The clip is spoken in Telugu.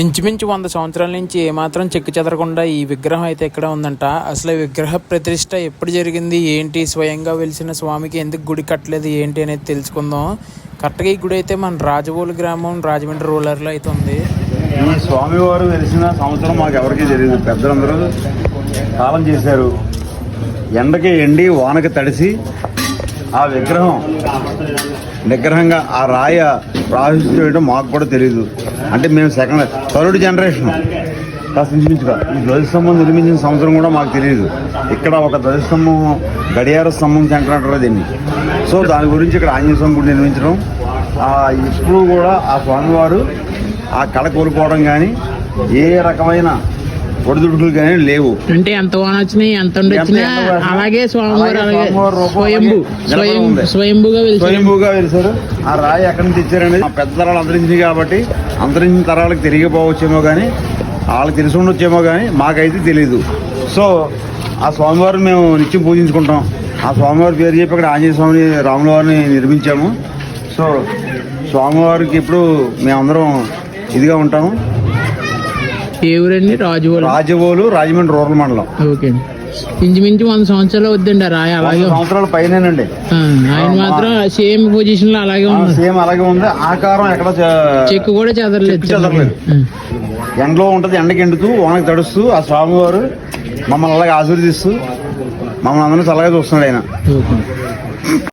ఇంచుమించు వంద సంవత్సరాల నుంచి ఏమాత్రం చెక్కు చెదరకుండా ఈ విగ్రహం అయితే ఇక్కడ ఉందంట? అసలు ఈ విగ్రహ ప్రతిష్ట ఎప్పుడు జరిగింది? ఏంటి? స్వయంగా వెలిసిన స్వామికి ఎందుకు గుడి కట్టలేదు? ఏంటి అనేది తెలుసుకుందాం. కరెక్ట్గా ఈ గుడి అయితే మన రాజవోలు గ్రామం రాజమండ్రి రూరల్లో అయితే ఉంది. ఈ స్వామివారు వెలిసిన సంవత్సరం మాకు ఎవరికీ తెలియదు. పెద్దలందరూ కాలం చేశారు. ఎండకి ఎండి వానకి తడిసి ఆ విగ్రహం నిగ్రహంగా ఆ రాయ ప్రారంభించడం మాకు కూడా తెలియదు అంటే మేము సెకండ్ థర్డ్ జనరేషన్ కాస్త ఇంచుమించుగా. ఈ ధ్వజస్తంభం నిర్మించిన సంవత్సరం కూడా మాకు తెలియదు ఇక్కడ ఒక ధ్వజస్తంభం గడియార స్తంభం సెంటర్ అంటారు దీన్ని. సో దాని గురించి ఇక్కడ ఆంజనేయ స్వామి గుడి నిర్మించడం. ఆ ఇప్పుడు కూడా ఆ స్వామివారు ఆ కళ కోల్పోవడం కానీ ఏ రకమైన ఒడిదుడుకులు కానీ లేవు. అంటే ఎంత వచ్చినాయి ఎంత వచ్చినా అలాగే స్వామివారు అలాగే స్వయంభూ. స్వయంభూగా స్వయంభూగా వెలిసారు ఆ రాయి ఎక్కడి నుంచి తెచ్చారనేది మా పెద్ద తరాలు అంతరించింది కాబట్టి అంతరించిన తరాలకు తిరిగిపోవచ్చేమో కానీ వాళ్ళకి తెలిసి ఉండొచ్చేమో కానీ మాకైతే తెలియదు సో ఆ స్వామివారిని మేము నిత్యం పూజించుకుంటాం. ఆ స్వామివారి పేరు చెప్పి అక్కడ ఆంజనేయ స్వామిని రాముల వారిని నిర్మించాము. సో స్వామివారికి ఇప్పుడు మేమందరం ఇదిగా ఉంటాము. ఏ ఊరండి రాజువాళ్ళు? రాజవోలు రాజమండ్రి రూరల్ మండలం. ఓకే. ఇంచుమించు వంద సంవత్సరాలు వద్దండి ఆ రాయి అలాగే సంవత్సరాల పైనేనండి. ఆ, ఆయన మాత్రం సేమ్ పొజిషన్లో అలాగే ఉంది సేమ్ అలాగే ఉంది. ఆకారం ఎక్కడ చ- చెక్కు కూడా చెదరలేదు చెక్కు చెదరలేదు. ఆ. ఎండలో ఉంటుంది ఎండకి ఎండుతూ వానకి తడుస్తూ ఆ స్వామివారు మమ్మల్ని అలాగే ఆశీర్వదిస్తూ మమ్మల్ని అందరినీ చల్లగా చూస్తున్నాడు ఆయన. ఓకే.